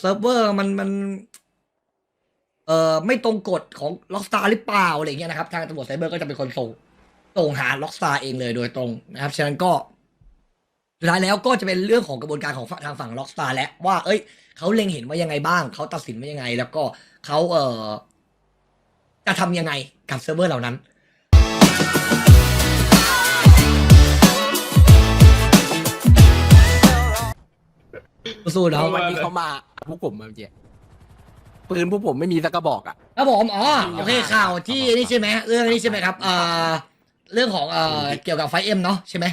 เซิร์ฟเวอร์มันมันเอ่อไม่ตรงกฎของล็อกสตาร์หรือเปล่าอะไรเงี้ยนะครับ ทางตำรวจไซเบอร์ก็จะเป็นคนส่งส่งหาล็อกสตาร์เองเลยโดยตรงนะครับ ฉะนั้นก็สุดท้ายแล้วก็จะเป็นเรื่องของกระบวนการของทางฝั่งล็อกสตาร์และว่า เอ้ยเขาเล็งเห็นว่ายังไงบ้าง เขาตัดสินว่ายังไง แล้วก็เขาเอ่อจะทำยังไงกับเซิร์ฟเวอร์เหล่านั้นสู้ๆเนาะวันนี้เขามา พวกผมมาเมื่อกี้ปืนพวกผมไม่มีสักกระบอกอะ ครับผมอ๋อโอเคข่าวที่นี่ใช่ไหมเรื่องนี้ใช่ไหมครับเอ่อเรื่องของเอ่อเกี่ยวกับไฟเอ็มเนาะใช่ไหม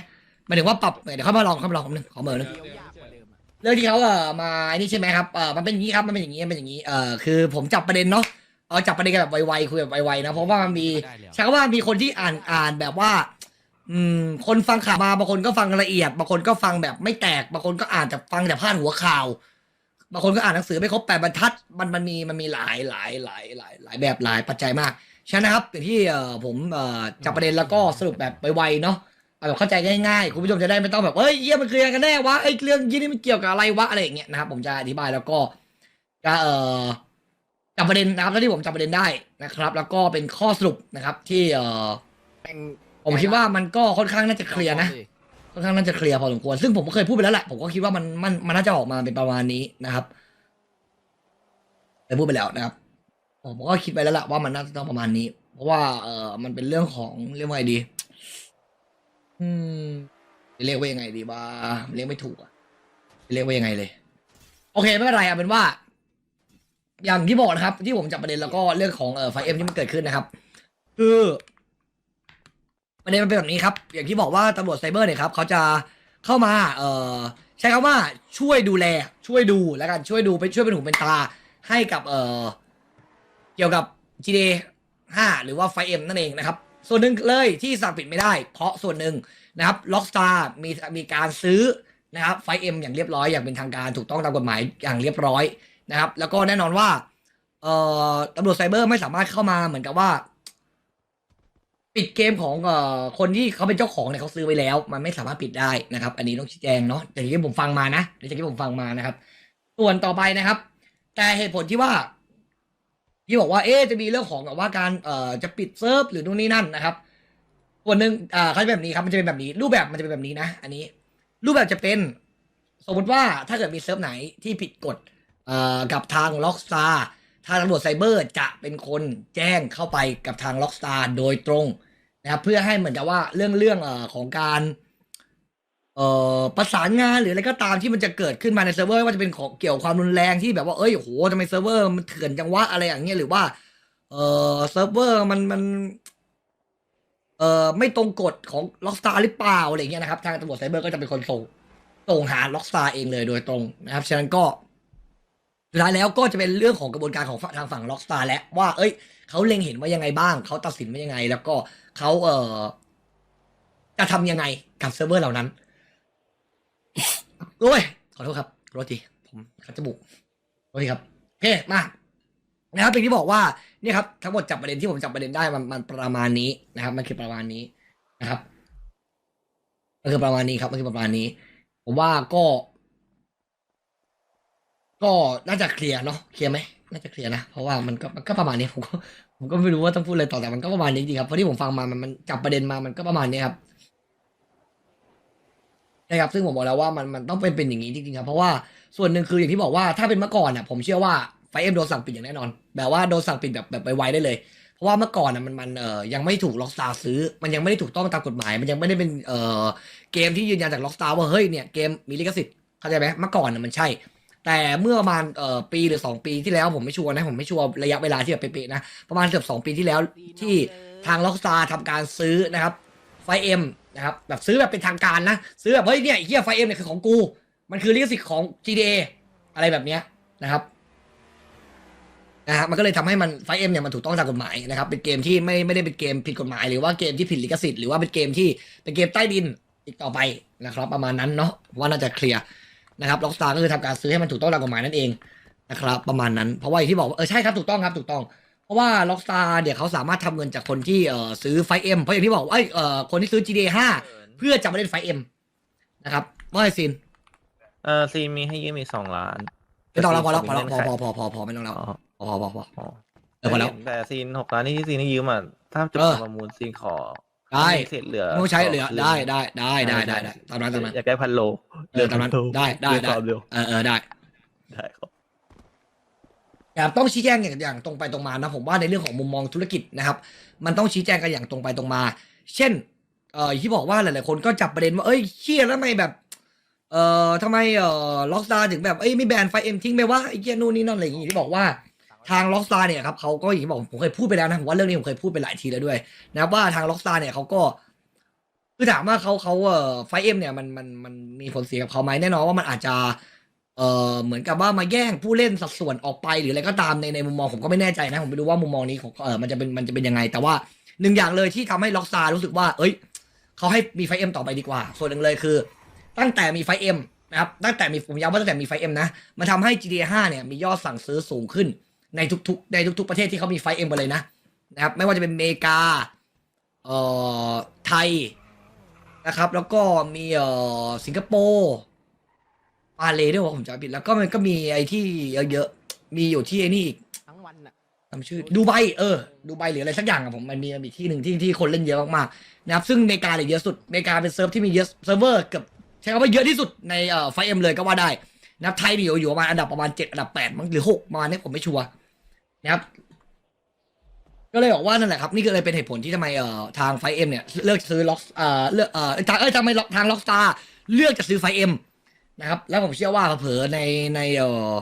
หมายถึงว่าปรับเดี๋ยวเข้ามาลองเข้ามาลองคำหนึ่งขอเบอร์หนึง เรื่องที่เขาเอ่อมาไอ้นี่ใช่ไหมครับเอ่อมันเป็นอย่างนี้ครับมันเป็นอย่างนี้มันเป็นอย่างนี้เอ่อคือผมจับประเด็นเนาะเอาจับประเด็นกันแบบไวๆคุยแบบไวๆนะเพราะว่ามันมีได้เลยใช่ว่ามีคนที่อ่านอ่านแบบว่า อืม คนฟังข่าวมาบางคนก็ฟังละเอียดบางคนก็ฟังแบบไม่แตกบางคนก็อ่านแต่ฟังแต่พาดหัวข่าว บางคนก็อ่านหนังสือไม่ครบแปดบรรทัดมันมันมีมันมีหลายหลายหลายหลายหลายแบบหลายปัจจัยมากฉะนั้นนะครับอย่างที่เอ่อผมเอ่อจับประเด็นแล้วก็สรุปแบบไวๆเนาะเอาแบบเข้าใจง่ายๆคุณผู้ชมจะได้ไม่ต้องแบบเอ้ยเยี่ยมันคือยังไงกันแน่วะไอ้เรื่องยี่นี่มันเกี่ยวกับอะไรวะอะไรอย่างเงี้ยนะครับผมจะอธิบายแล้วก็จะเอ่อจับประเด็นนะครับเท่าที่ผมจับประเด็นได้นะครับ แล้วก็เป็นข้อสรุปนะครับที่เอ่อแม่งผมคิดว่ามันก็ค่อนข้างน่าจะเคลียร์นะ ค่อนข้างน่าจะเคลียร์พอสมควรซึ่งผมก็เคยพูดไปแล้วแหละผมก็คิดว่ามันมันมันน่าจะออกมาเป็นประมาณนี้นะครับเคยพูดไปแล้วนะครับ ผมก็คิดไปแล้วแหละว่ามันน่าจะต้องประมาณนี้ เพราะว่า เออมันเป็นเรื่องของเรียกว่าไงดี อืมเรียกว่ายังไงดีว่าเรียกไม่ถูกอะจะเรียกว่ายังไงเลย โอเคไม่เป็นไรเอาเป็นว่า อย่างที่บอกนะครับ ที่ผมจับประเด็นแล้วก็เรื่องของเออไฟเอ็มที่มันเกิดขึ้นนะครับ คือ ประเด็นมันเป็นแบบนี้ครับ อย่างที่บอกว่าตำรวจไซเบอร์เนี่ยครับเขาจะเข้ามาเอ่อใช้คำว่าช่วยดูแลช่วยดูแล้วกันช่วยดูไปช่วยเป็นหูเป็นตาให้กับเอ่อเกี่ยวกับ GD 5หรือว่าไฟเอ็มนั่นเองนะครับ ส่วนหนึ่งเลยที่สั่งปิดไม่ได้ เพราะส่วนหนึ่งนะครับล็อกสตาร์มีมีการซื้อนะครับไฟเอ็มอย่างเรียบร้อยอย่างเป็นทางการถูกต้องตามกฎหมายอย่างเรียบร้อยนะครับ แล้วก็แน่นอนว่าเอ่อตำรวจไซเบอร์ไม่สามารถเข้ามาเหมือนกับว่า ปิดเกมของเอ่อคนที่เขาเป็นเจ้าของเนี่ยเขาซื้อไว้แล้ว มันไม่สามารถปิดได้นะครับ อันนี้ต้องชี้แจงเนาะแต่ที่ผมฟังมานะแต่ที่ผมฟังมานะครับ ส่วนต่อไปนะครับ แต่เหตุผลที่ว่า ที่บอกว่าเอ๊จะมีเรื่องของแบบว่าการเอ่อจะปิดเซิร์ฟหรือนู่นนี่นั่นนะครับส่วนหนึ่งอ่าเขาจะเป็นแบบนี้ครับมันจะเป็นแบบนี้ รูปแบบมันจะเป็นแบบนี้นะ อันนี้ รูปแบบจะเป็นสมมติว่าถ้าเกิดมีเซิร์ฟไหนที่ผิดกฎเอ่อกับทางล็อกสตาทางตำรวจไซเบอร์จะเป็นคนแจ้งเข้าไปกับทางล็อกสตาร์โดยตรง นะครับเพื่อให้เหมือนกับว่าเรื่องเรื่องเอ่อของการเอ่อประสานงานหรืออะไรก็ตามที่มันจะเกิดขึ้นมาในเซิร์ฟเวอร์ว่าจะเป็นของเกี่ยวความรุนแรงที่แบบว่าเอ้ยโหทำไมเซิร์ฟเวอร์มันเถื่อนจังวะอะไรอย่างเงี้ยหรือว่า เอ่อเซิร์ฟเวอร์มันมัน เอ่อไม่ตรงกฎของล็อกสตาร์หรือเปล่าอะไรเงี้ยนะครับ ทางตำรวจไซเบอร์ก็จะเป็นคนส่งส่งหาล็อกสตาร์เองเลยโดยตรงนะครับฉะนั้นก็สุดท้ายแล้วก็จะเป็นเรื่องของกระบวนการของทางฝั่งล็อกสตาร์และว่า เอ้ย เขาเล็งเห็นว่ายังไงบ้าง เขาตัดสินว่ายังไง แล้วก็เขาเอ่อจะทำยังไงกับเซิร์ฟเวอร์เหล่านั้นโอ้ยขอโทษครับขอโทษทีผมคัดจมูกขอโทษทีครับโอเคมานะครับเป็นที่บอกว่าเนี่ยครับทั้งหมดจับประเด็นที่ผมจับประเด็นได้มันมันประมาณนี้นะครับ มันคือประมาณนี้นะครับมันคือประมาณนี้ครับมันคือประมาณนี้ ผมว่าก็ ก็น่าจะเคลียร์เนาะเคลียร์ไหม น่าจะเคลียร์นะ เพราะว่ามันก็มันก็ประมาณนี้ผมก็ผมก็ไม่รู้ว่าต้องพูดอะไรต่อแต่มันก็ประมาณนี้จริงๆครับเพราะที่ผมฟังมามันมันจับประเด็นมามันก็ประมาณนี้ครับนะครับซึ่งผมบอกแล้วว่ามันมันต้องเป็นเป็นอย่างนี้จริงๆครับเพราะว่าส่วนหนึ่งคืออย่างที่บอกว่าถ้าเป็นเมื่อก่อนอะผมเชื่อว่าไฟเอ็มโดนสั่งปิดอย่างแน่นอน แบบว่าโดนสั่งปิดแบบแบบไวๆได้เลย เพราะว่าเมื่อก่อนอะมันมันเอ่อยังไม่ถูกล็อกสตาร์ซื้อ มันยังไม่ได้ถูกต้องตามกฎหมาย มันยังไม่ได้เป็นเอ่อเกมที่ยืนยันจากล็อกสตาร์ว่าเฮ้ยเนี่ยเกมมีลิขสิทธิ์เข้าใจไหมเมื่อก่อนน่ะมันใช่ แต่เมื่อประมาณเอ่อปีหรือสองปีที่แล้วผมไม่ชัวร์นะผมไม่ชัวร์ระยะเวลาที่แบบเป๊ะๆนะประมาณเกือบสองปีที่แล้วที่ทางล็อกสตาทำการซื้อนะครับไฟเอ็มนะครับแบบซื้อแบบเป็นทางการนะ ซื้อแบบเฮ้ยเนี่ยไอ้เฮียไฟเอ็มเนี่ยคือของกู มันคือลิขสิทธิ์ของ GTA อะไรแบบเนี้ยนะครับนะฮะมันก็เลยทำให้มันไฟเอ็มเนี่ยมันถูกต้องตามกฎหมายนะครับเป็นเกมที่ไม่ไม่ได้เป็นเกมผิดกฎหมาย หรือว่าเกมที่ผิดลิขสิทธิ์หรือว่าเป็นเกมที่เป็นเกมใต้ดินอีกต่อไปนะครับ ประมาณนั้นเนาะว่าน่าจะเคลียร์ นะครับล็อกสตาร์ก็คือทำการซื้อให้มันถูกต้องตามกฎหมายนั่นเองนะครับประมาณนั้นเพราะว่าอย่างที่บอกว่าเออใช่ครับถูกต้องครับถูกต้อง เพราะว่าล็อกสตาร์เดี๋ยวเขาสามารถทำเงินจากคนที่เอ่อซื้อไฟเอ็มเพราะอย่างที่บอกว่าเอ้ยเอ่อคนที่ซื้อ GTA 5เพื่อจะมาเล่นไฟเอ็มนะครับว่าไอซินเออซีมีให้ยืมอีกสองล้านไม่ต้องแล้วพอแล้วพอแล้วพอเงื่นพไขอพอพอพอไม่ต้องแล้วอ๋อพอพอพอพออ๋อเออพอแล้ว แต่ซีนหกล้านที่ซีนให้ยืมอะถ้าจะเออ ประมูลซีนขอ ได้ให้เสร็จเหลือไม่ใช้เหลือคืนได้ได้ได้ได้ได้ได้ตามนั้นตามนั้นอยากได้พันโลเออตามนั้นหลือพัโลได้ได้เหลือได้ความเร็วเออเออได้ได้ครับแต่ต้องชี้แจงอย่างอย่างตรงไปตรงมานะผมว่าในเรื่องของมุมมองธุรกิจนะครับ มันต้องชี้แจงกันอย่างตรงไปตรงมา เช่นเอ่ออย่างที่บอกว่าหลายๆคนก็จับประเด็นว่าเอ้ยเชี่ยแล้วทำไมแบบเอ่อทำไมเอ่อล็อกสตาร์ถึงแบบเอ้ยไม่แบนไฟเอ็มทิ้งไปว่าไอ้เชี่ยนู่นนี่นั่นอะไรอย่างงี้ที่บอกว่า ทางล็อกสตาร์เนี่ยครับเขาก็อย่างที่บอกผมเคยพูดไปแล้วนะผมว่าเรื่องนี้ผมเคยพูดไปหลายทีแล้วด้วยนะครับว่าทางล็อกสตาร์เนี่ยเขาก็คือถามว่าเขาเขาเอ่อไฟเอ็มเนี่ยมันมันมันมีผลเสียกับเขาไหมแน่นอนว่ามันอาจจะเอ่อเหมือนกับว่ามาแย่งผู้เล่นสัดส่วนออกไปหรืออะไรก็ตามในในมุมมองผมก็ไม่แน่ใจนะ ผมไม่รู้ว่ามุมมองนี้ของเออมันจะเป็นมันจะเป็นยังไง แต่ว่าหนึ่งอย่างเลยที่ทำให้ล็อกซารู้สึกว่า เอ้ยเขาให้มีไฟเอ็มต่อไปดีกว่า ส่วนหนึ่งเลยคือ ตั้งแต่มีไฟเอ็มนะครับตั้งแต่มีผมย้ำว่าตั้งแต่มีไฟเอ็มนะมันทำให้ GTA 5เนี่ยมียอดสั่งซื้อสูงขึ้น ในทุกๆ ในทุก ๆ ประเทศที่เขามีไฟเอ็มไปเลยนะนะครับไม่ว่าจะเป็นอเมริกาเอ่อไทยนะครับ แล้วก็มีเอ่อสิงคโปร์มาเลด้วยว่าผมจำไม่ผิดแล้วก็มันก็มีไอ้ที่เยอะๆมีอยู่ที่ไอ้นี่อีกทั้งวันอะจำชื่อดูไบเออดูไบหรืออะไรสักอย่างอะผมมันมีมันมีที่หนึ่งที่ที่คนเล่นเยอะมากๆนะครับซึ่งอเมริกาเนี่ยเยอะสุดอเมริกาเป็นเซิร์ฟที่มีเยอะเซิร์ฟเวอร์เกือบใช้คำว่าเยอะที่สุดในเอ่อไฟเอ็มเลยก็ว่าได้นะครับไทยมีอยู่อยู่ประมาณอันดับประมาณเจ็ดอันดับแปดมั้งหรือหกประมาณนี้ผมไม่ชัวร์ นะครับ ก็เลยบอกว่านั่นแหละครับ นี่ก็เลยเป็นเหตุผลที่ทำไมเอ่อทางไฟเอ็มเนี่ยเลือกซื้อล็อกเอ่อเลือกเอ่อทางเอ้ยทำไมทางล็อกสตาร์เลือกจะซื้อไฟเอ็มนะครับ แล้วผมเชื่อว่าเผลอๆในในเอ่อ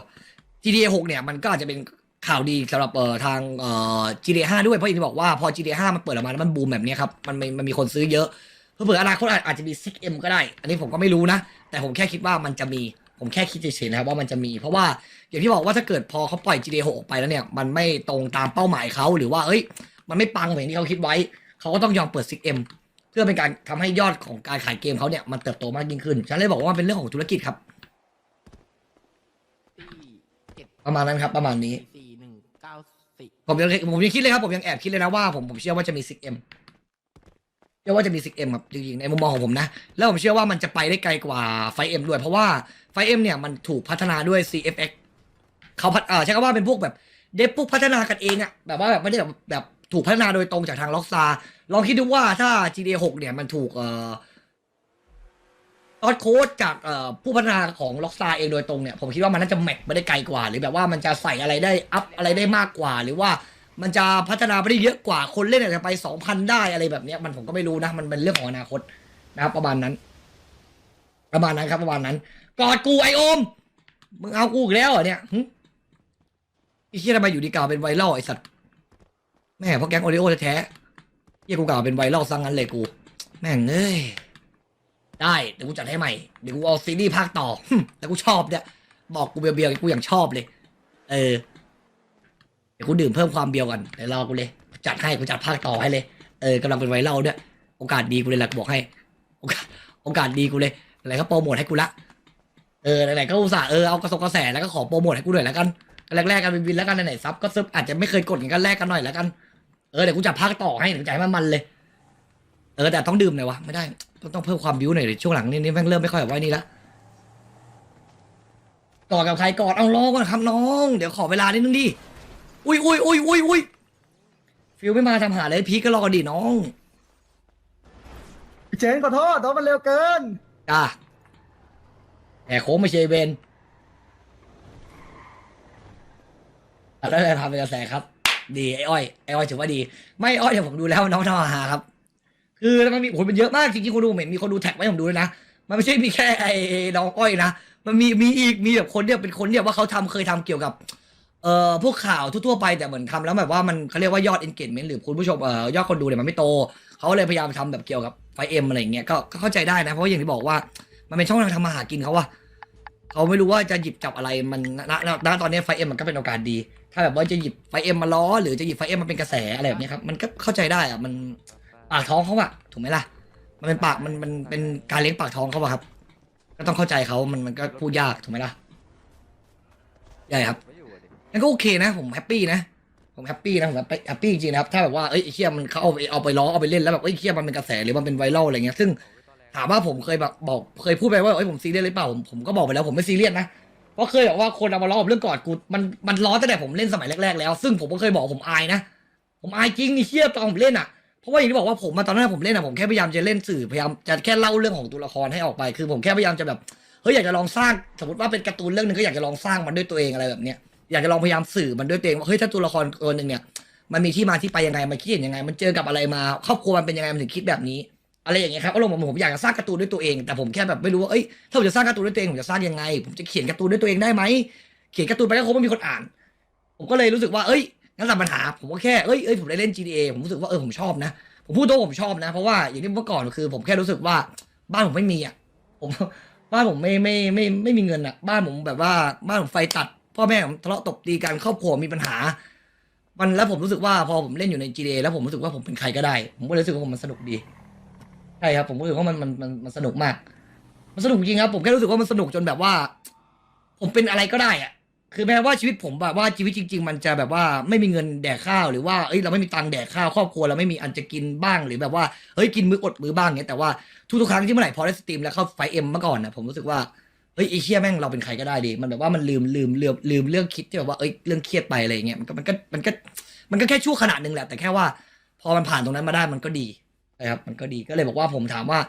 GTA 6เนี่ยมันก็อาจจะเป็นข่าวดีสำหรับเอ่อทางเอ่อ GTA 5ด้วยเพราะอย่างที่บอกว่าพอ GTA 5มันเปิดออกมาแล้วมันบูมแบบเนี้ยครับมันมีมันมีคนซื้อเยอะเผื่อๆอนาคตอาจจะมี 6M ก็ได้ อันนี้ผมก็ไม่รู้นะ แต่ผมแค่คิดว่ามันจะมี ผมแค่คิดเฉยๆนะครับว่ามันจะมี เพราะว่าอย่างที่บอกว่าถ้าเกิดพอเขาปล่อย GTA 6ออกไปแล้วเนี่ยมันไม่ตรงตามเป้าหมายเขาหรือว่าเอ้ย มันไม่ปังเหมือนที่เขาคิดไว้ เขาก็ต้องยอมเปิด 6M เพื่อเป็นการทำให้ยอดของการขายเกมเขาเนี่ยมันเติบโตมากยิ่งขึ้น ฉันเลยบอกว่ามันเป็นเรื่องของธุรกิจครับที่เจ็ดประมาณนั้นครับ ประมาณนี้สี่หนึ่งเก้าสี่ผมยังผมยังคิดเลยครับผมยังแอบคิดเลยนะว่าผมผมเชื่อว่าจะมี 6M เชื่อว่าจะมี 6M ครับจริงๆในมุมมองของผมนะ แล้วผมเชื่อว่ามันจะไปได้ไกลกว่า 5M ด้วยเพราะว่า 5M เอ็มเนี่ยมันถูกพัฒนาด้วย CFX เขาพัฒเอ่อใช้คำว่าเป็นพวกแบบเดฟพวกพัฒนากันเองอะแบบว่าแบบไม่ได้แบบแบบถูกพัฒนาโดยตรงจากทางล็อกซาลองคิดดูว่าถ้า GTA 6เนี่ยมันถูกเอ่อตอดโค้ดจากเอ่อผู้พัฒนาของล็อกซาเองโดยตรงเนี่ยผมคิดว่ามันน่าจะแม็กไปได้ไกลกว่า หรือแบบว่ามันจะใส่อะไรได้อัพอะไรได้มากกว่า หรือว่ามันจะพัฒนาไปได้เยอะกว่าคนเล่นอาจจะไปสองพันได้อะไรแบบเนี้ยมันผมก็ไม่รู้นะมันเป็นเรื่องของอนาคตนะครับประมาณนั้น ประมาณนั้นครับประมาณนั้น กอดกูไอโอม มึงเอากูอีกแล้วเหรอเนี่ยไอ้เหี้ยทำไมอยู่ดีกล่าวเป็นไวรัลไอสัตว์ แม่เพราะแก๊งโอริโอแท้ๆเหี้ยกูกล่าวเป็นไวรัลซะงั้นเลยกู แม่งเอ้ย ได้ เดี๋ยวกูจัดให้ใหม่ เดี๋ยวกูเอาซีรีส์ภาคต่อแต่กูชอบเนี่ย บอกกูเบียวๆกูอย่างชอบเลย เออ เดี๋ยวกูดื่มเพิ่มความเบียวกันเดี๋ยวรอกูเลย จัดให้กูจัดภาคต่อให้เลย เออกำลังเป็นไวรัลด้วย โอกาสดีกูเลยแหละกูบอกให้ โอกาสโอกาสดีกูเลย อะไรก็โปรโมทให้กูละเออไหนๆก็อุตส่าห์เออเอากระสงกระแสแล้วก็ขอโปรโมทให้กูหน่อยแล้วกันแรกๆกันวินๆแล้วกันไหนๆซับก็ซึบอาจจะไม่เคยกดกันกันแรกกันหน่อยแล้วกันเออเดี๋ยวกูจัดภาคต่อให้เดี๋ยวกูจ่ายมันมันๆเลย เออแต่ต้องดื่มหน่อยวะไม่ได้ต้องต้องเพิ่มความบิ้วหน่อยดิช่วงหลังนี่นี่แม่งเริ่มไม่ค่อยแบบว่านี่ละกอดกับใครกอดเอารอก่อนครับน้อง เดี๋ยวขอเวลานิดนึงดิอุ้ยอุ้ยอุ้ยอุ้ยอุ้ยฟิลไม่มาทำหาเลยพีคก็รอดิน้องเจนขอโทษโดนมันเร็วเกิน จ้า แหกโค้งไม่ใช่เวนแล้วอะไรพาไปกระแสครับ ดีไอ้อ้อยไอ้อ้อยถือว่าดี ไม่อ้อยเดี๋ยวผมดูแล้วน้องทำอาหาครับ คือมันมีคนเป็นเยอะมากจริงๆคนดูผมเห็นมีคนดูแท็กไว้ผมดูด้วยนะมันไม่ใช่มีแค่ไอ้น้องอ้อยนะมันมีมีอีกมีแบบคนเนี่ยเป็นคนเนี่ยว่าเขาทำเคยทำเกี่ยวกับเอ่อพวกข่าวทั่วๆไปแต่เหมือนทำแล้วแบบว่ามันเขาเรียกว่ายอด engagement หรือคุณผู้ชมเอ่อยอดคนดูเนี่ยมันไม่โตเขาเลยพยายามทำแบบเกี่ยวกับไฟเอ็มอะไรอย่างเงี้ยก็เข้าใจได้นะเพราะอย่างที่บอกว่า มันเป็นช่องทางทำมาหากินเขาว่าเขาไม่รู้ว่าจะหยิบจับอะไรมันณณณตอนนี้ไฟเอ็มมันก็เป็นโอกาสดี ถ้าแบบว่าจะหยิบไฟเอ็มมาล้อ หรือจะหยิบไฟเอ็มมาเป็นกระแสอะไรแบบนี้ครับมันก็เข้าใจได้อะมันปากท้องเขาอะถูกไหมล่ะ มันเป็นปากมันมันเป็นการเลี้ยงปากท้องเขาอะครับ ก็ต้องเข้าใจเขามันมันก็พูดยากถูกไหมล่ะใช่ครับงั้นก็โอเคนะ ผมแฮปปี้นะผมแฮปปี้นะผมแฮปปี้จริงๆนะครับถ้าแบบว่าเอ้ยไอ้เคียมันเขาเอาไปเอาไปล้อเอาไปเล่นแล้วแบบเอ้ยเคียมันเป็นกระแสหรือมันเป็นไวรัลอะไรเงี้ยซึ่ง ถามว่าผมเคยแบบบอกเคยพูดไปว่าเอ้ยผมซีเรียสหรือเปล่าผมผมก็บอกไปแล้วผมไม่ซีเรียสนะเพราะเคยบอกว่าคนเอามาล้อกับเรื่องกอดกูมันมันล้อตั้งแต่ผมเล่นสมัยแรกๆแล้ว ซึ่งผมก็เคยบอกผมอายนะผมอายจริงไอ้เชี่ยตอนผมเล่นอะเพราะว่าอย่างที่บอกว่าผมมาตอนนั้นผมเล่นอะผมแค่พยายามจะเล่นสื่อพยายามจะแค่เล่าเรื่องของตัวละครให้ออกไป คือผมแค่พยายามจะแบบเฮ้ยอยากจะลองสร้างสมมติว่าเป็นการ์ตูนเรื่องหนึงก็อยากจะลองสร้างมันด้วยตัวเองอะไรแบบเนี้ยอยากจะลองพยายามสื่อมันด้วยตัวเองว่าเฮ้ยถ้าตัวละครตัวหนึ่งเนี่ยมันมีที่มาที่ไปยังไงมันคิดเห็นยังไง มันเจอกับอะไรมาครอบครัวมันเป็นยังไงมันถึงคิดแบบนี้ อะไรอย่างเงี้ยครับอารมณ์ผมผมอยากจะสร้างการ์ตูนด้วยตัวเอง แต่ผมแค่แบบไม่รู้ว่าเอ้ยถ้าผมจะสร้างการ์ตูนด้วยตัวเองผมจะสร้างยังไง ผมจะเขียนการ์ตูนด้วยตัวเองได้ไหมเขียนการ์ตูนไปก็คงไม่มีคนอ่าน ผมก็เลยรู้สึกว่าเอ้ยงั้นตัดปัญหา ผมก็แค่เอ้ยเอ้ยผมได้เล่น GTA ผมรู้สึกว่าเออผมชอบนะ ผมพูดตรงผมชอบนะ เพราะว่าอย่างที่เมื่อก่อนคือ ผมแค่รู้สึกว่าบ้านผมไม่มีอะผมบ้านผมไม่ไม่ไม่ไม่มีเงินอะ บ้านผมแบบว่าบ้านผมไฟตัดพ่อแม่ผมทะเลาะตบตีกันครอบครัวมีปัญหา มันแล้วผมรู้สึกว่าพอผมเล่นอยู่ใน GTA แล้วผมรู้สึกว่าผมเป็นใครก็ได้ ผมก็เลยรู้สึกว่ามันสนุกดี ช่ครับผมรู้สึกว่ามันมันมันมันสนุกมาก มันสนุกจริงครับ ผมแค่รู้สึกว่ามันสนุกจนแบบว่า ผมเป็นอะไรก็ได้อะคือแม้ว่าชีวิตผมแบบว่าชีวิตจริง ๆ มันจะแบบว่าไม่มีเงินแดกข้าวหรือว่าเอ้ยเราไม่มีตังค์แดกข้าวครอบครัวเราไม่มีอันจะกินบ้างหรือแบบว่าเฮ้ยกินมื้ออดมื้อบ้างเงี้ยแต่ว่าทุกๆครั้งที่เมื่อไหร่พอได้สตรีมแล้วเข้าไฟเอ็มเมื่อก่อนนะผมรู้สึกว่าเฮ้ยไอ้เชี่ยแม่งเราเป็นใครก็ได้ดีมันแบบว่ามันลืมลืมลืมลืมเรื่องคิดที่แบบว่าเอ้ยเรื่องเครียดไปอะไรเงี้ยมันก็มันก็มันก็มันก็แค่ชั่วขนาดหนึ่งแหละแต่แค่ว่า พอมันผ่านตรงนั้นมาได้มันก็ดี นะครับมันก็ดีก็เลยบอกว่าผมถามว่า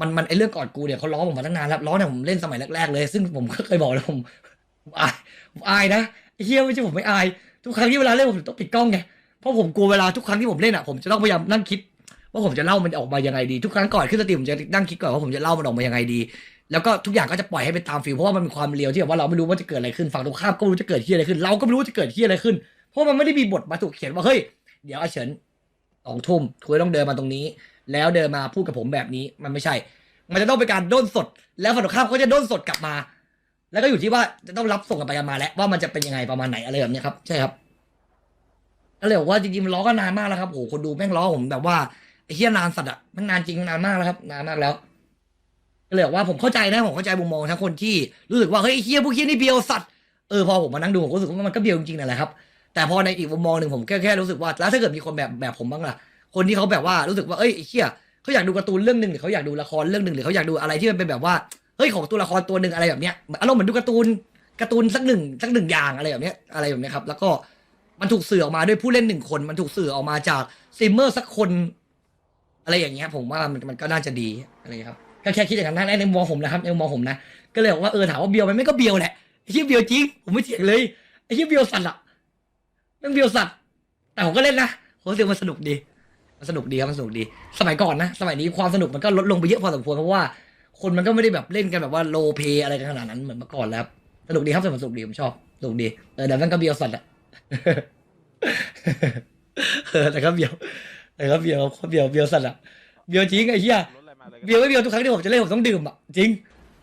มันมันไอเรื่องกอดกูเนี่ยเขาล้อผมมาตั้งนานแล้วล้อเนี่ยผมเล่นสมัยแรกๆเลย ซึ่งผมก็เคยบอกแล้วผมผมอายผมอายนะไอ้เฮียไม่ใช่ผมไม่อาย ทุกครั้งที่เวลาเล่นผมต้องปิดกล้องไงเพราะผมกลัวเวลาทุกครั้งที่ผมเล่นอะผมจะต้องพยายามนั่งคิด ว่าผมจะเล่ามันออกมายังไงดีทุกครั้งก่อนขึ้นสตรีมผมจะนั่งคิดก่อนว่าผมจะเล่ามันออกมายังไงดี แล้วก็ทุกอย่างก็จะปล่อยให้เป็นตามฟิลเพราะว่ามันมีความเรียวที่แบบว่าเราไม่รู้ว่าจะเกิดอะไรขึ้นฝั่งตรงข้ามก็ไม่รู้จะเกิดที่อะไรขึ้น เราก็ไม่รู้จะเกิดที่อะไรขึ้น เพราะมันไม่ได้มีบทมาถูกเขียนว่าเฮ้ยเดี๋ยวอาเฉิน สองทุ่มคุยต้องเดินมาตรงนี้ แล้วเดินมาพูดกับผมแบบนี้ มันไม่ใช่ มันจะต้องเป็นการด้นสด แล้วฝั่งตรงข้ามก็จะด้นสดกลับมา แล้วก็อยู่ที่ว่าจะต้องรับส่งกันไปกันมาแล้วว่ามันจะเป็นยังไงประมาณไหนอะไรแบบนี้ครับ ใช่ครับก็เลยบอกว่าจริงๆมันล้อก็นานมากแล้วครับโอ้โหคนดูแม่งล้อผมแบบว่าไอ้เฮียนานสัตว์อะมันนานจริงนานมากแล้วครับนานมากแล้วก็เลยบอกว่าผมเข้าใจนะผมเข้าใจมุมมองทั้งคนที่รู้สึกว่าเฮ้ยไอเฮียพวกเฮียนี่เบียวสัตว์เออพอผมมานั่งดูผมก็รู้สึกว่ามันก็เบียวจริงๆนั่นแหละครับ แต่พอในอีกมุมมองหนึ่งผมแค่แค่รู้สึกว่าแล้วถ้าเกิดมีคนแบบแบบผมบ้างล่ะ คนที่เขาแบบว่ารู้สึกว่าเอ้ยไอ้เฮียเขาอยากดูการ์ตูนเรื่องหนึ่งหรือเขาอยากดูละครเรื่องหนึ่งหรือเขาอยากดูอะไรที่มันเป็นแบบว่าเฮ้ยของตัวละครตัวหนึ่งอะไรแบบเนี้ยอารมณ์เหมือนดูการ์ตูนการ์ตูนสักหนึ่งสักหนึ่งอย่างอะไรแบบเนี้ยอะไรแบบเนี้ยครับแล้วก็มันถูกสื่อออกมาด้วยผู้เล่นหนึ่งคน มันถูกสื่อออกมาจากซิมเมอร์สักคน อะไรอย่างเงี้ย ผมว่ามันมันก็น่าจะดีอะไรครับก็แค่คิดอย่างนั้นนะในมุมมองผมนะครับในมุมมองผมนะก็เลยบอกว่าเออถามว่าเบียวไหมไม่ก็เบียวแหละไอ้เหี้ยเบียวจริงผมไม่เถียงเลยไอ้เหี้ยเบียวสัตว์อะ ม่งเบียวสัตว์แต่ผมก็เล่นนะผมรู้สึกมันสนุกดีมันสนุกดีครับมันสนุกดี สมัยก่อนนะ สมัยนี้ความสนุกมันก็ลดลงไปเยอะพอสมควรเพราะว่าคนมันก็ไม่ได้แบบเล่นกันแบบว่าโลเพอะไรกันขนาดนั้นเหมือนเมื่อก่อนแล้วสนุกดีครับสนุกดีผมชอบสนุกดีเออแต่มันก็เบียวสัตว์อะแต่ก็เบียวแต่ก็เบียวเบียวเบียวสัตว์อะเบียวจริงไอ้เหี้ยเบียวไม่เบียวทุกครั้งที่ผมจะเล่นผมต้องดื่มอะจริง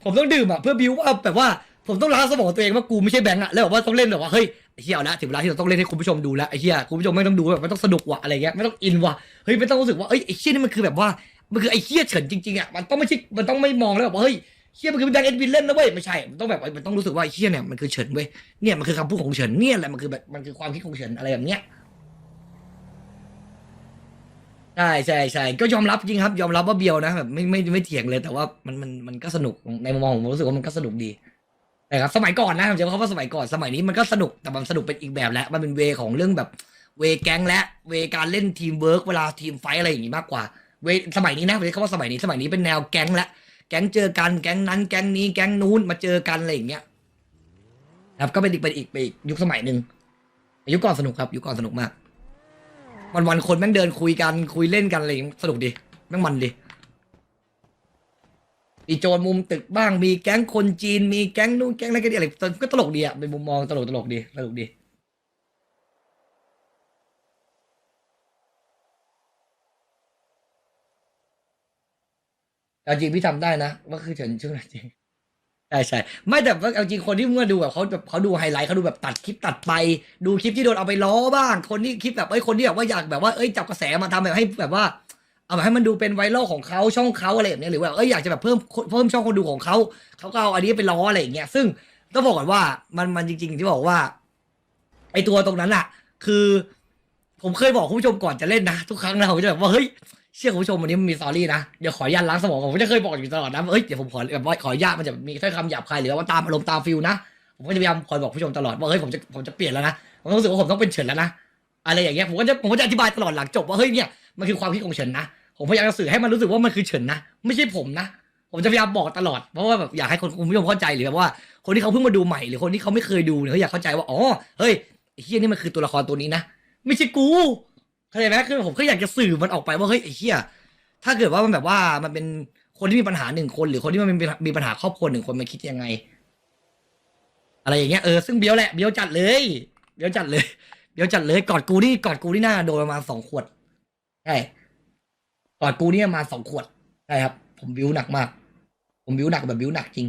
ผมต้องดื่มอะเพื่อบิวว่าแบบว่าผมต้องล้างสมองตัวเองว่ากูไม่ใช่แบงค์อะแล้วแบบว่าต้องเล่นแบบว่าเฮ้ย เฮียเอาละถึงเวลาที่เราต้องเล่นให้คุณผู้ชมดูแล้วไอ้เฮียคุณผู้ชมไม่ต้องดูแบบไม่ต้องสนุกว่ะอะไรเงี้ยไม่ต้องอินว่ะเฮ้ยไม่ต้องรู้สึกว่าเอ้ยไอ้เฮียนี่มันคือแบบว่ามันคือไอ้เฮียเฉินจริงๆอะมันต้องไม่ใช่มันต้องไม่มองแล้วแบบว่าเฮ้ยเฮียมันคือแบงค์เอ็ดวินเล่นนะเว้ยไม่ใช่มันต้องแบบมันต้องรู้สึกว่าไอ้เฮียเนี่ยมันคือเฉินเว้ยเนี่ยมันคือคำพูดของเฉินเนี่ยแหละมันคือแบบมันคือความคิดของเฉินอะไรแบบเนี้ยใช่ใช่ใช่ก็ยอมรับจริงครับ ยอมรับว่าเบียวนะแบบไม่ไม่ไม่เถียงเลยแต่ว่ามันมันมันก็สนุกในมุมมองผมรู้สึกว่ามันก็สนุกดี แต่ครับสมัยก่อนนะผมจะเขาว่าสมัยก่อนสมัยนี้มันก็สนุกแต่มันสนุกเป็นอีกแบบแล้วมันเป็นเวของเรื่องแบบเวแก๊งและเวการเล่นทีมเวิร์กเวลาทีมไฟอะไรอย่างงี้มากกว่า เวสมัยนี้นะผมจะเขาว่าสมัยนี้สมัยนี้เป็นแนวแก๊งและแก๊งเจอกันแก๊งนั้นแก๊งนี้แก๊งนู้นมาเจอกันอะไรอย่างเงี้ยครับก็เป็นอีกเป็นอีกเป็นอีกยุคสมัยหนึ่งยุคก่อนสนุกครับยุคก่อนสนุกมาก วันวันคนแม่งเดินคุยกันคุยเล่นกันอะไรอย่างงี้สนุกดีแม่งมันดี มีโจรมุมตึกบ้างมีแก๊งคนจีน มีแก๊งนู้นแก๊งอะไรกันอะไรก็ตลกดีอะเป็นมุมมองตลกตลกดีตลกดีเอาจริงพี่ทำได้นะว่าคือเฉินชื่อจริงใช่ใช่ไม่แต่ว่าเอาจริงคนที่เมื่อดูแบบเขาแบบเขาดูไฮไลท์เขาดูแบบตัดคลิปตัดไป ดูคลิปที่โดนเอาไปล้อบ้าง คนที่คลิปแบบเอ้คนที่แบบว่าอยากแบบว่าเอ้ยจับกระแสมาทำแบบให้แบบว่า เอาแบบให้มันดูเป็นไวรัลของเขาช่องเขาอะไรแบบนี้หรือว่าเอ้ยอยากจะแบบเพิ่มเพิ่มช่องคนดูของเขาเขาก็เอาอันนี้ไปล้ออะไรอย่างเงี้ยซึ่งต้องบอกก่อนว่ามันมันจริงๆที่บอกว่าไอตัวตรงนั้นอะคือ ผมเคยบอกคุณผู้ชมก่อนจะเล่นนะทุกครั้งนะผมจะแบบว่าเฮ้ยเชื่อคุณผู้ชมวันนี้มันมีสอรี่นะเดี๋ยวขออนุญาตล้างสมองผมจะเคยบอกอยู่ตลอดนะเฮ้ยเดี๋ยวผมขอแบบว่าขอญาตมันจะมีถ้อยคำหยาบคายหรือว่าตามอารมณ์ตามฟิลนะผผมก็จะพยายามคอยบอกผู้ชมตลอดว่าเฮ้ยผมจะผมจะเปลี่ยนแล้วนะผมรู้สึกว่าผมต้องเป็นเฉินแล้วนะอะไรอย่างเงี้ยผมก็จะผมก็จะอธิบายตลอดหลังจบว่าเฮ้ยเนี่ยมันคือความคิดของเฉินนะ ผมพยายามจะสื่อให้มันรู้สึกว่ามันคือเฉินนะ ไม่ใช่ผมนะ ผมจะพยายามบอกตลอด เพราะว่าแบบอยากให้คนคุณผู้ชมเข้าใจหรือแบบว่า คนที่เขาเพิ่งมาดูใหม่หรือคนที่เขาไม่เคยดูเนี่ยเขาอยากเข้าใจว่า อ๋อ เฮ้ยไอ้เฮียนี่มันคือตัวละครตัวนี้นะ ไม่ใช่กู เข้าใจไหมคือผมก็อยากจะสื่อมันออกไปว่า เฮ้ยไอ้เฮียถ้าเกิดว่ามันแบบว่ามันเป็นคนที่มีปัญหาหนึ่งคน หรือคนที่มันมีมีปัญหาครอบครัวหนึ่งคนมันคิดยังไง อะไรอย่างเงี้ย เออ ซึ่งเบี้ยวแหละ เบี้ยวจัดเลย เบี้ยวจัดเลย เบี้ยวจัดเลย กอดกูนี่ กอดกูนี่หน่าโดนประมาณสองขวด ใช่ กอดกูเนี่ประมาสองขวดใช่ครับ ผมบิวหนักมาก ผมบิวหนักแบบบิวหนักจริง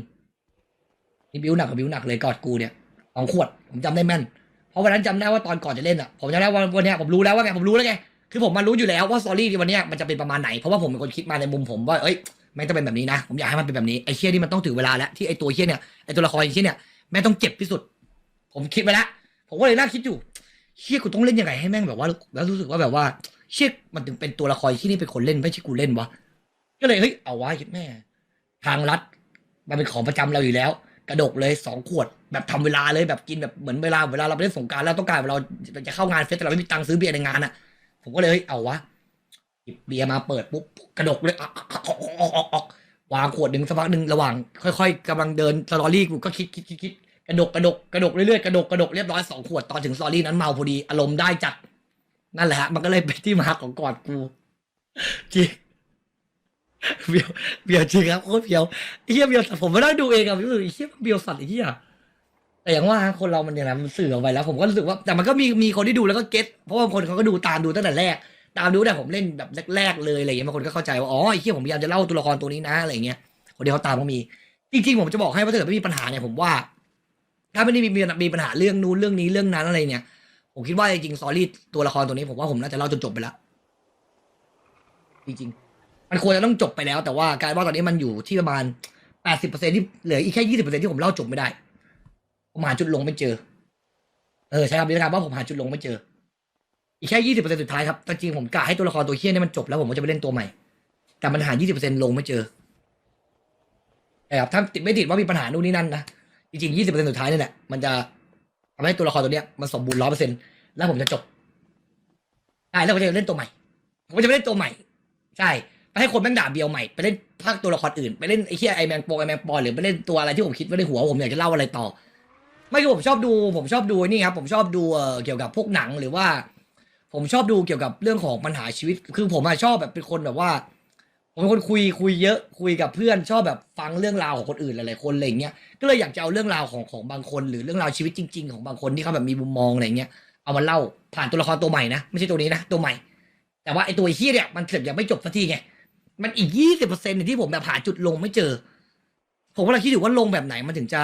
นี่บิวหนักกับบิวหนักเลยกอดกูเนี่ยสองขวด ผมจำได้แม่น เพราะวันนั้นจำได้ว่าตอนก่อนจะเล่นอะผมจำได้ว่าวันเนี้ยผมรู้แล้วว่าไงผมรู้แล้วไงคือผมมารู้อยู่แล้วว่าสตอรี่ที่วันเนี้ยมันจะเป็นประมาณไหนเพราะว่าผมเป็นคนคิดมาในมุมผมว่าเอ้ยม่ต้องเป็นแบบนี้นะ ผมอยากให้มันเป็นแบบนี้ ไอ้เชี่ยนี่มันต้องถึงเวลาแล้ว ที่ไอ้ตัวเชี่ยเนี่ย ไอ้ตัวละครไอ้เชี่ยเนี่ย แม่งต้องเจ็บที่สุด ผมคิดไปแล้ว ผมก็เลยนั่งคิดอยู่ เชี่ยกูต้องเล่นยังไงให้แม่งแบบว่า แล้วรู้สึกว่าแบบว่า เชี่ยมันถึงเป็นตัวละครที่นี่เป็นคนเล่นไม่ใช่กูเล่นวะก็เลยเฮ้ยเอาวะคิดแม่ ทางรัฐมันเป็นของประจำเราอยู่แล้ว กระดกเลยสองขวด แบบทำเวลาเลยแบบกินแบบเหมือนเวลาเวลาเราไปเล่นสงการแล้วต้องการเราจะเข้างานเฟสแต่เราไม่มีตังค์ซื้อเบียร์ในงานอะ ผมก็เลยเฮ้ยเอาวะหยิบเบียร์มาเปิดปุ๊บกระดกเลยออกออกออกออกวางขวดหนึ่งสักพักหนึ่งระหว่าง ค่อย ๆกำลังเดินสตอรี่กูก็คิดคิดคิดคิดกระดกกระดกกระดกเรื่อยๆกระดกกระดกเรียบร้อยสองขวดตอนถึงสตอรี่นั้นเมาพอดีอารมณ์ได้จัด นั่นแหละฮะมันก็เลยเป็นที่มาของกอดกูจริงเบียวเบียวจริงครับโคตรเบียวไอ้เหี้ยเบียวสัตว์ผมไม่ได้ดูเองอะพี่รู้สึกไอ้เหี้ยเบียวสัตว์ไอ้เหี้ยแต่อย่างว่าคนเรามันเนี่ยนะมันสื่อออกไปแล้ว ผมก็รู้สึกว่าแต่มันก็มีมีคนที่ดูแล้วก็เก็ตเพราะว่าบางคนเขาก็ดูตามดูตั้งแต่แรก ตามดูแต่ผมเล่นแบบแรกๆเลยอะไรอย่างเงี้ยบางคนก็เข้าใจว่าอ๋อไอ้เหี้ยผมพยายามจะเล่าตัวละครตัวนี้นะอะไรอย่างเงี้ยคนที่เขาตามก็มี จริงๆ ผมจะบอกให้ว่าถ้าเกิดไม่มีปัญหาเนี่ยผมว่า ถ้าไม่ได้มีมีมีปัญหาเรื่องนู้นเรื่องนี้เรื่องนั้นอะไรเนี่ย ผมคิดว่าจริงๆซอรี่ตัวละครตัวนี้ผมว่าผมน่าจะเล่าจนจบไปแล้ว จริงๆ มันควรจะต้องจบไปแล้ว แต่ว่ากลายว่าตอนนี้มันอยู่ที่ประมาณแปดสิบเปอร์เซ็นที่เหลืออีกแค่ยี่สิบเปอร์เซ็นที่ผมเล่าจบไม่ได้ ผมหาจุดลงไม่เจอ เออใช่ครับนี่นะครับว่าผมหาจุดลงไม่เจอ อีกแค่ยี่สิบเปอร์เซ็นสุดท้ายครับ จริงผมกะให้ตัวละครตัวเฮี้ยเนี่มันจบแล้วผมก็จะไปเล่นตัวใหม่ แต่มันหายี่สิบเปอร์เซ็นลงไม่เจอแต่ครับถ้าติดไม่ติดว่ามีปัญหานู่นนี่นั่นนะ จริงๆยี่สิบเปอร์เซ็นสุดท้ายนี่แหละมันจะทำให้ตัวละครตัวเนี้ยมันสมบูรณ์ร้อยเปอร์เซ็นต แล้วผมจะจบได้แล้วผมจะเล่นตัวใหม่ผมก็จะไปเล่นตัวใหม่ ใช่ไปให้คนแม่งด่าเบียวใหม่ไปเล่นภาคตัวละครอื่นไปเล่นไอ้เหี้ยไอแมงโปไอแมงปอหรือไปเล่นตัวอะไรที่ผมคิดไว้ในหัวผมอยากจะเล่าอะไรต่อ ไม่คือผมชอบดู ผมชอบดูนี่ครับผมชอบดูเกี่ยวกับพวกหนังหรือว่า ผมชอบดูเกี่ยวกับเรื่องของปัญหาชีวิต คือผมอะชอบแบบเป็นคนแบบว่า ผมเป็นคนคุยคุยเยอะคุยกับเพื่อนชอบแบบฟังเรื่องราวของคนอื่นหลายๆคนอะไรอย่างเงี้ยก็เลยอยากจะเอาเรื่องราวของของบางคน หรือเรื่องราวชีวิตจริง ๆ ของบางคนที่เขาแบบมีมุมมองอะไรอย่างเงี้ย เอามาเล่าผ่านตัวละครตัวใหม่นะไม่ใช่ตัวนี้นะตัวใหม่ แต่ว่าไอตัวเฮี้ยเนี่ยมันเกือบยังไม่จบสักทีไงมันอีกยี่สิบเปอร์เซ็นที่ผมแบบหาจุดลงไม่เจอ ผมก็เลยคิดอยู่ว่าลงแบบไหนมันถึงจะ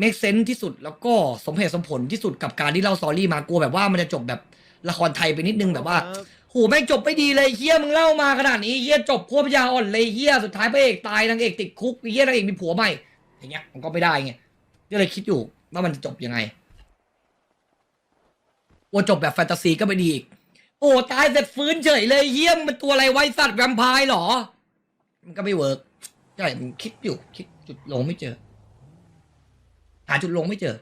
make sense ที่สุดแล้วก็สมเหตุสมผลที่สุดกับการที่เล่าสตอรี่มากลัวแบบว่ามันจะจบแบบละครไทยไปนิดนึงแบบว่าโหแม่งจบไม่ดีเลยเฮียมึงเล่ามาขนาดนี้เฮียจบพวกพยาอ่อนเลยเฮียสุดท้ายพระเอกตายนางเอกติดคุกเฮียนางเอกมีผัวใหม่อย่างเงี้ยมันก็ไม่ได้ไงก็เลยคิดอยู่ว่ามันจะจบยังไง กลัวจบแบบแฟนตาซีก็ไม่ดีอีกโอ้ตายเสร็จฟื้นเฉยเลยเยี่ยมมันตัวอะไรไวสัตว์แวมไพร์เหรอ มันก็ไม่เวิร์กใช่มันคิดอยู่ คิดจุดลงไม่เจอ หาจุดลงไม่เจอ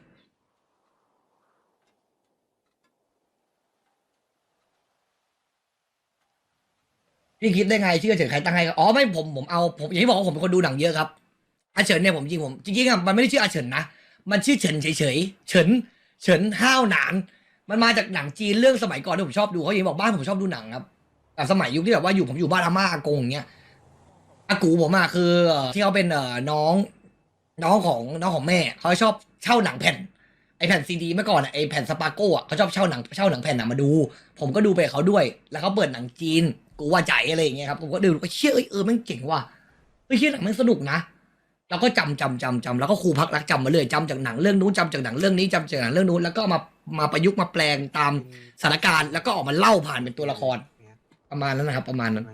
พี่คิดได้ไงชื่อเฉินใครตั้งให้อ๋อไม่ผมผมเอาผมอย่างที่บอกว่าผมเป็นคนดูหนังเยอะครับอาเฉินเนี่ยผมจริงผมจริงๆอะมันไม่ได้ชื่ออาเฉินนะมันชื่อเฉินเฉยๆเฉินเฉินห้าวหนาน มันมาจากหนังจีนเรื่องสมัยก่อนที่ผมชอบดูเขาอย่างบอกบ้านผมชอบดูหนังครับแบบสมัยยุคที่แบบว่าอยู่ผมอยู่บ้านอาม่าอากงอย่างเงี้ยอากูผมอะคือที่เขาเป็นเอ่อน้อง น้องของน้องของแม่เขาชอบเช่าหนังแผ่นไอแผ่นซีดีเมื่อก่อนอะไอแผ่นสปาโก้อะเขาชอบเช่าหนังเช่าหนังแผ่นอะมาดู ผมก็ดูไปเขาด้วย แล้วเขาเปิดหนังจีน กูว่าใจอะไรอย่างเงี้ยครับผมก็ดูก็เชื่อเอ้ยเออแม่งเจ๋งว่ะเฮ้ยเชื่อหนังแม่งสนุกนะเราก็จำจำจำจำแล้วก็ครูพักรักจำมาเลยจำจากหนังเรื่องนู้นจำจากหนังเรื่องนี้จำจากหนังเรื่องนู้นแล้วก็มา มาประยุกต์มาแปลงตามสถานการณ์แล้วก็ออกมาเล่าผ่านเป็นตัวละคร ประมาณนั้นนะครับ ประมาณนั้น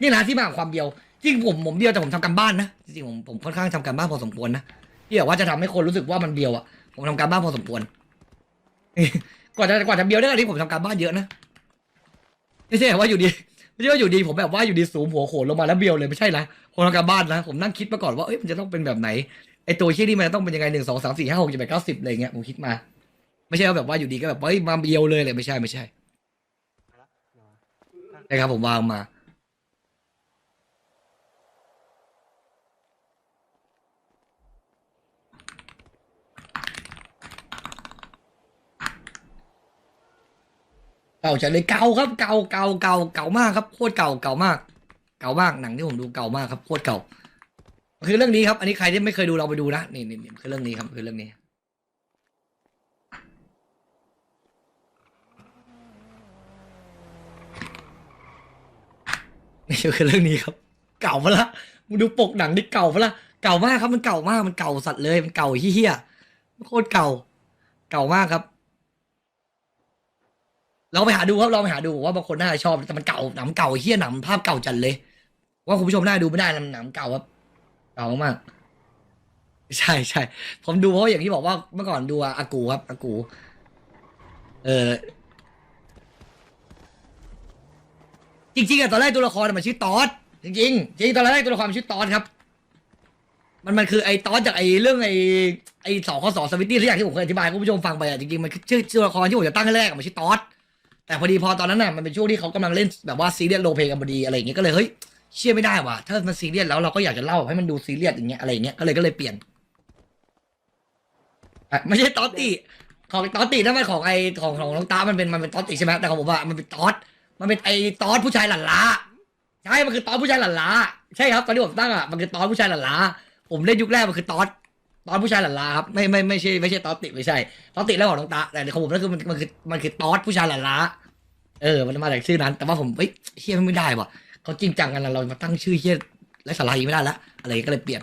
นี่นะที่มาของความเบียวจริงผมผมเบียวแต่ผมทำการบ้านนะจริงๆผมผมค่อนข้างทำการบ้านพอสมควรนะที่แบบว่าจะทำให้คนรู้สึกว่ามันเบียวอะผมทำการบ้านพอสมควรกว่าจะกว่าจะเบียวได้ขนาดนี้ผมทำการบ้านเยอะนะไม่ใช่ว่าอยู่ดีไม่ใช่ว่าอยู่ดีผมแบบว่าอยู่ดีสูงหัวโขนลงมาแล้วเบียวเลยไม่ใช่นะผมทำการบ้านนะผมนั่งคิดมาก่อนว่าเอ้ยมันจะต้องเป็นแบบไหนไอตัวเชี่ยนี่มันต้องเป็นยังไงหนึ่งสองสามสี่ห้าหกเจ็ดแปดเก้าสิบอะไรเงี้ยผมคิดมา ไม่ใช่ว่าแบบว่าอยู่ดีก็แบบเฮ้ยมาเบียวเลยเลยไม่ใช่ไม่ใช่ใช่ครับผมวางมา เก่าจัดเลยเก่าครับ เก่าเก่าเก่าเก่ามากครับโคตรเก่าเก่ามาก เก่ามากหนังที่ผมดูเก่ามากครับโคตรเก่า คือเรื่องนี้ครับ อันนี้ใครที่ไม่เคยดูเราไปดูนะนี่นี่คือเรื่องนี้ครับคือเรื่องนี้ นี่คือเรื่องนี้ครับ เก่าปะละมึงดูปกหนังนี่เก่าปะละเก่ามากครับมันเก่ามากมันเก่าสัตว์เลยมันเก่าเฮี้ยโคตรเก่า เก่ามากครับเราไปหาดูครับเราไปหาดูว่าบางคนน่าจะชอบแต่มันเก่าหนังเก่าเฮี้ยหนังภาพเก่าจัดเลย ว่าคุณผู้ชมน่าดูไม่ได้นะหนังเก่าครับเก่ามากใช่ใช่ผมดูเพราะอย่างที่บอกว่าเมื่อก่อนดูอากูครับอากู เออ จริงๆอะตอนแรกตัวละครอะมันชื่อตอสจริงๆจริงตอนแรกตัวละครมันชื่อตอสครับ มันมันคือไอ้ตอสจากไอ้เรื่องไอ้ไอ้สองข้อสองสวิตตี้ที่อย่างที่ผมเคยอธิบายให้คุณผู้ชมฟังไปอะจริงๆมันคือชื่อชื่อละครที่ผมจะตั้งให้แรกอะมันชื่อตอสแต่พอดีพอตอนนั้นน่ะมันเป็นช่วงที่เขากำลังเล่นแบบว่าซีเรียสโรลเพลย์กันพอดีอะไรอย่างเงี้ยก็เลยเฮ้ยเชื่อไม่ได้ว่ะถ้ามันซีเรียสแล้วเราก็อยากจะเล่าให้มันดูซีเรียสอย่างเงี้ยอะไรอย่างเงี้ยก็เลยก็เลยเปลี่ยนอะไม่ใช่ตอสติของตอสตินั่นมันของไอ้ของของน้องตามันเป็นมันเป็นตอสติใช่ไหมแต่ของผมว่ามันเป็นตอส มันเป็นไอ้ตอนผู้ชายหลั่นล้าใช่มันคือตอนผู้ชายหลั่นล้าใช่ครับตอนที่ผมตั้งอะมันคือตอนผู้ชายหลั่นล้าผมเล่นยุคแรกมันคือตอนตอนผู้ชายหลั่นล้าครับไม่ไม่ไม่ใช่ไม่ใช่ตอนติไม่ใช่ตอนติแล้วของน้องตาแต่ของผมนั่นคือมันมันคือมันคือตอนผู้ชายหลั่นล้าเออ มันมาจากชื่อนั้น แต่ว่าผมเฮ้ยเฮียไม่ได้ว่ะเขาจริงจังกันแล้วเรามาตั้งชื่อเฮียและสาระอีกไม่ได้ละอะไรก็เลยเปลี่ยน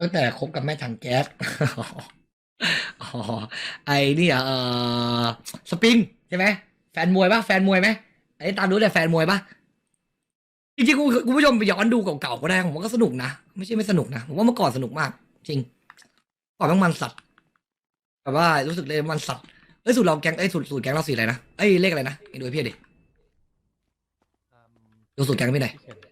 ตั้งแต่คบกับแม่ถังแก๊ส อ๋อ ไอ้นี่อะเออสปริงใช่ไหมแฟนมวยปะแฟนมวยไหมไอ้ตามรู้แต่แฟนมวยปะจริงๆคุณคุณผู้ชมไปย้อนดูเก่าๆก็ได้ผมว่าก็สนุกนะ ไม่ใช่ไม่สนุกนะ ผมว่าเมื่อก่อนสนุกมาก จริง ก่อนต้องมันสัตว์แต่ว่ารู้สึกเลยมันสัตว์เอ้ยสูตรเราแกงเอ้ยสูตรสูตรแกงเราสีอะไรนะเอ้ยเลขอะไรนะไอ้ดูไอ้พี่ดิดูสูตรแกงพี่หน่อยพี่เฉิน